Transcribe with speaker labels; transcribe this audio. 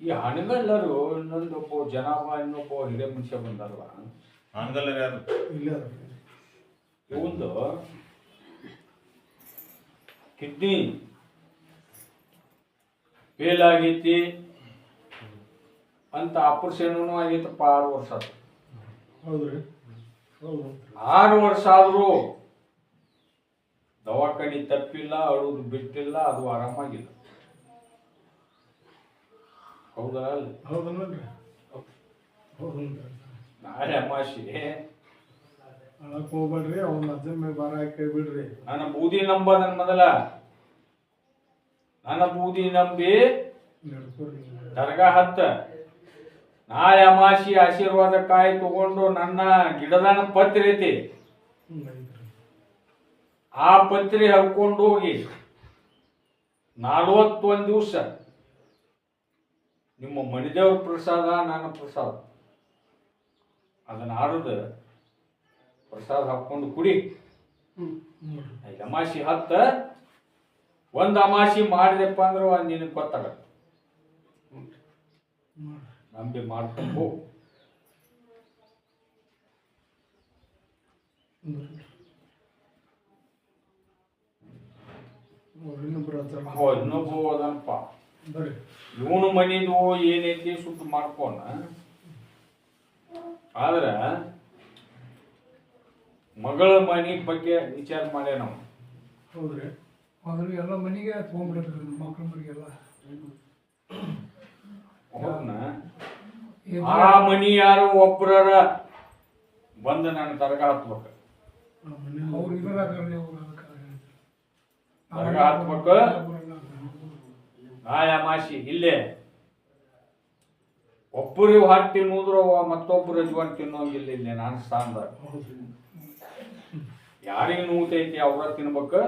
Speaker 1: ಈ ಹಣಗಲ್ಲರು ಇನ್ನೊಂದೊಬ್ಬ ಜನಾಭ ಇನ್ನೊಬ್ಬ ಹಿರಿಯ ಮನುಷ್ಯ ಬಂದಲ್ವ
Speaker 2: ಹಣಗಲ್ಲರು ಯಾರು?
Speaker 3: ಇಲ್ಲ. ಒಂದು
Speaker 1: ಇವಂದು ಕಿಡ್ನಿ ಫೇಲ್ ಆಗೈತಿ ಅಂತ ಆಪರೇಷನ್ ಆಗೈತಪ್ಪ ಆರು ವರ್ಷ ಆಯ್ತು
Speaker 3: ಹೌದ್ರಿ. ಹೌದು.
Speaker 1: ಆರು ವರ್ಷ ಆದರೂ ದವಾಖಾನಿ ತಪ್ಪಿಲ್ಲ ಅಳುವುದು ಬಿಟ್ಟಿಲ್ಲ ಅದು ಆರಾಮಾಗಿಲ್ಲ. ಹೌದಾ
Speaker 3: ಹೌದನ್ರಿ
Speaker 1: ನಾಳೆ ಅಮಾಶಿ
Speaker 3: ಅಳಕ್ ಹೋಗ್ಬೇಡ್ರಿ ಅವ್ನ ಅಜ್ಜನ ಮೇಲೆ ಬರ ಹಾಕಿ ಬಿಡ್ರಿ.
Speaker 1: ನಾನು ಬೂದಿ ನಂಬ ನನ್ನ ಮೊದಲ. ನನ್ನ ಬೂದಿ ನಂಬಿ ದರ್ಗಾ ಹತ್ತ. ನಾಳೆ ಅಮಾಶಿ ಆಶೀರ್ವಾದ ಕಾಯಿ ತಗೊಂಡು ನನ್ನ ಗಿಡದಾನ ಪತ್ರಿ ಐತಿ. ಆ ಪತ್ರಿ ಹರ್ಕೊಂಡು ಹೋಗಿ. ನಲವತ್ತೊಂದು ದಿವಸ ನಿಮ್ಮ ಮಣಿದೇವ್ರ ಪ್ರಸಾದ ನನ್ನ ಪ್ರಸಾದ ಅದನ್ನ ಆಡದ ಪ್ರಸಾದ ಹಾಕೊಂಡು ಕುಡಿ ಅಮಾಸಿ ಹತ್ತ ಒಂದು ಅಮಾಸಿ ಮಾಡಿದೆಪ್ಪ ಅಂದ್ರೆ ಒಂದು ನಿನಗೆ ಗೊತ್ತಾಗತ್ತೆ ನಂಬಿ ಮಾಡ್ಕೊಂಡು ಹೋಗು
Speaker 3: ಇನ್ನೊಬ್ರು ಹಚ್ಚಾರ
Speaker 1: ಹೋ ಇನ್ನೊಬ್ಬ ಅದನಪ್ಪ ಇವನು ಮನಿದು ಏನೈತಿ ಸುಟ್ಟು ಮಾಡ್ಕೋಣ ಆದ್ರ ಮಗಳ ಮನಿ ಬಗ್ಗೆ ವಿಚಾರ ಮಾಡ್ಯ ನಾವು.
Speaker 3: ಹೌದ್ರಿ.
Speaker 4: ಆದ್ರೆ ಎಲ್ಲ ಮನೆಗೆ ತೊಗೊಂಡ್ಬಿಡ್ತಾರೆ ಮಕ್ಕಳ ಮರಿಗೆಲ್ಲ
Speaker 1: ಆ ಮನಿ ಯಾರು ಒಬ್ಬರ ಬಂದು ನಾನು ತರಗ ಹತ್ಬೇಕು. ದರ್ಗಾ ಹತ್ಬೇಕು. ನಾಳೆ ಮಾಸಿ ಇಲ್ಲೇ. ಒಬ್ಬರು ಹಾಕಿ ತಿನ್ನೋದ್ರು ಮತ್ತೊಬ್ಬರು ಯಜಮಾನ್ ತಿನ್ನೋಂಗಿಲ್ಲ ಇಲ್ಲಿ ನಾನು ಸ್ಥಾನದಾಗ ಯಾರಿಗೆ ನೂತೈತಿ ಅವ್ರ ತಿನ್ಬೇಕು?